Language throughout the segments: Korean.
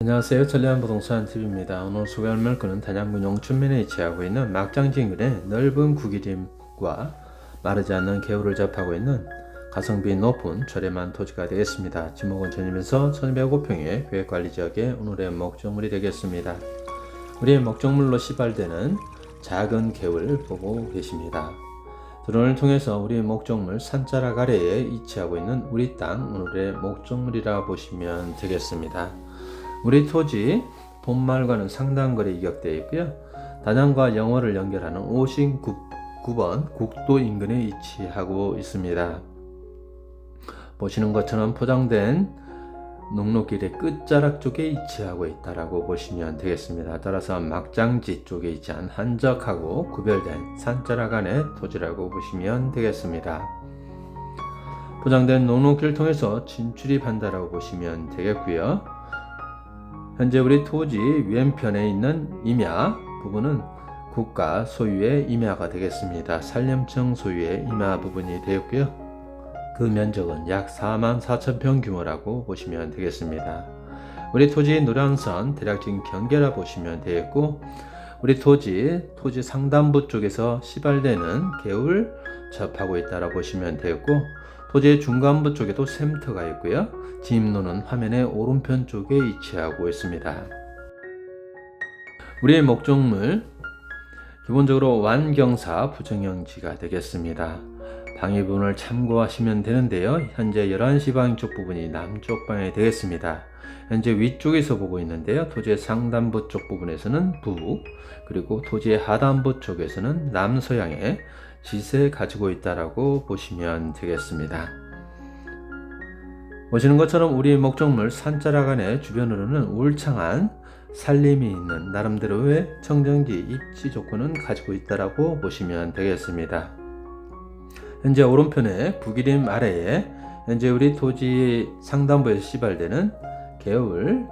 안녕하세요. 전리안 부동산 TV입니다. 오늘 소개할 물건은 단양군 용 춘면에 위치하고 있는 막장지 인근의 넓은 구기림과 마르지 않는 개울을 접하고 있는 가성비 높은 저렴한 토지가 되겠습니다. 지목은 전이면서 1205평의 계획관리 지역의 오늘의 목적물이 되겠습니다. 우리의 목적물로 시발되는 작은 개울 보고 계십니다. 드론을 통해서 우리의 목적물 산자락 아래에 위치하고 있는 우리 땅 오늘의 목적물이라 보시면 되겠습니다. 우리 토지 본말과는 상당 거리 이격되어 있고요. 단양과 영월을 연결하는 59번 국도 인근에 위치하고 있습니다. 보시는 것처럼 포장된 농로길의 끝자락 쪽에 위치하고 있다라고 보시면 되겠습니다. 따라서 막장지 쪽에 않은 한적하고 구별된 산자락 안의 토지라고 보시면 되겠습니다. 포장된 농로길을 통해서 진출입한다라고 보시면 되겠고요. 현재 우리 토지 왼편에 있는 임야 부분은 국가 소유의 임야가 되겠습니다. 산림청 소유의 임야 부분이 되었고요. 그 면적은 약 4만 4천 평 규모라고 보시면 되겠습니다. 우리 토지 노량선 대략적인 경계라 보시면 되겠고 우리 토지 토지 상단부 쪽에서 시발되는 개울 접하고 있다라 보시면 되겠고 토지의 중간부 쪽에도 샘터가 있고요. 진입로는 화면의 오른편 쪽에 위치하고 있습니다. 우리의 목적물 기본적으로 완경사 부정형지가 되겠습니다. 방해 부분을 참고하시면 되는데요. 현재 11시 방향 쪽 부분이 남쪽 방향이 되겠습니다. 현재 위쪽에서 보고 있는데요. 토지의 상단부 쪽 부분에서는 북, 그리고 토지의 하단부 쪽에서는 남서향의 지세 가지고 있다라고 보시면 되겠습니다. 보시는 것처럼 우리 목적물 산자락 안에 주변으로는 울창한 산림이 있는 나름대로의 청정지 입지 조건은 가지고 있다라고 보시면 되겠습니다. 현재 오른편에 북이림 아래에 현재 우리 토지 상단부에서 시발되는 개울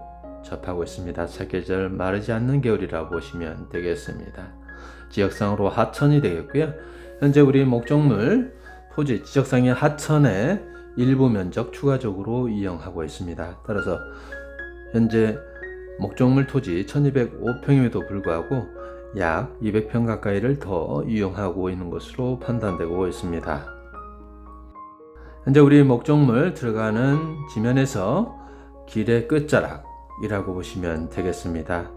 접하고 있습니다. 사계절 마르지 않는 개울이라 보시면 되겠습니다. 지역상으로 하천이 되겠고요. 현재 우리 목적물 토지 지적상의 하천의 일부 면적 추가적으로 이용하고 있습니다. 따라서 현재 목적물 토지 1205평임에도 불구하고 약 200평 가까이를 더 이용하고 있는 것으로 판단되고 있습니다. 현재 우리 목적물 들어가는 지면에서 길의 끝자락이라고 보시면 되겠습니다.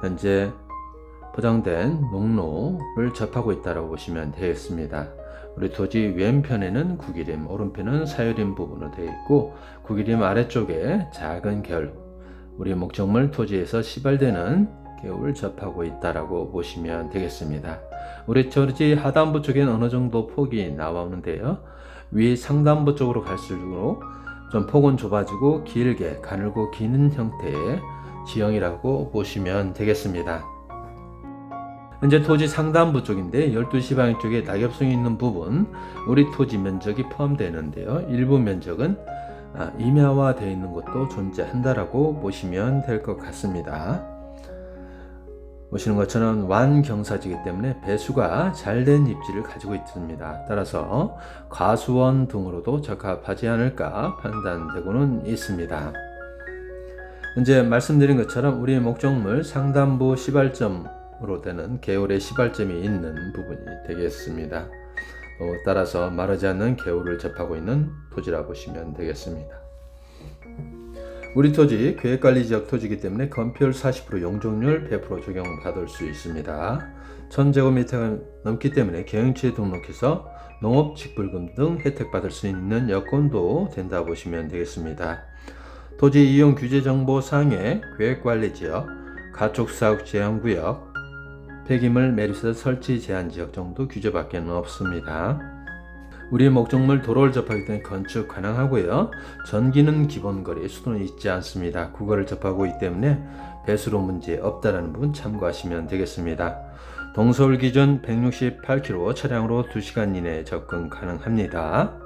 현재 포장된 농로를 접하고 있다고 보시면 되겠습니다. 우리 토지 왼편에는 구기림, 오른편은 사유림 부분으로 되어 있고 구기림 아래쪽에 작은 결, 우리 목적물 토지에서 시발되는 개울 접하고 있다라고 보시면 되겠습니다. 우리 토지 하단부 쪽에는 어느 정도 폭이 나오는데요. 위 상단부 쪽으로 갈수록 좀 폭은 좁아지고 길게 가늘고 기는 형태의 지형이라고 보시면 되겠습니다. 현재 토지 상단부 쪽인데 12시 방향 쪽에 낙엽송이 있는 부분 우리 토지 면적이 포함되는데요. 일부 면적은 아, 임야화 되어 있는 것도 존재한다라고 보시면 될 것 같습니다. 보시는 것처럼 완경사지기 때문에 배수가 잘 된 입지를 가지고 있습니다. 따라서 과수원 등으로도 적합하지 않을까 판단되고는 있습니다. 현재 말씀드린 것처럼 우리의 목적물 상단부 시발점으로 되는 개울의 시발점이 있는 부분이 되겠습니다. 또 따라서 마르지 않는 개울을 접하고 있는 토지라 보시면 되겠습니다. 우리 토지 계획관리 지역 토지이기 때문에 건폐율 40% 용적률 100% 적용받을 수 있습니다. 1000제곱미터가 넘기 때문에 경영지에 등록해서 농업 직불금 등 혜택 받을 수 있는 여건도 된다 보시면 되겠습니다. 토지 이용 규제 정보 상의 계획관리 지역, 가축사육 제한구역, 폐기물 매립시설 설치 제한 지역 정도 규제밖에 없습니다. 우리의 목적물 도로를 접하기 때문에 건축 가능하고요. 전기는 기본거리, 수도는 있지 않습니다. 국어를 접하고 있기 때문에 배수로 문제 없다라는 부분 참고하시면 되겠습니다. 동서울 기준 168km 차량으로 2시간 이내에 접근 가능합니다.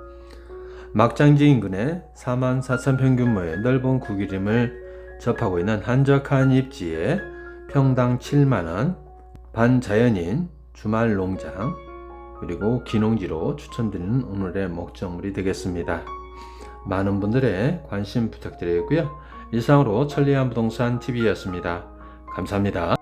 막장지 인근에 4만 4천 평 규모의 넓은 구기림을 접하고 있는 한적한 입지에 평당 7만원, 반자연인 주말 농장, 그리고 기농지로 추천드리는 오늘의 목적물이 되겠습니다. 많은 분들의 관심 부탁드리고요. 이상으로 천리안 부동산 TV였습니다. 감사합니다.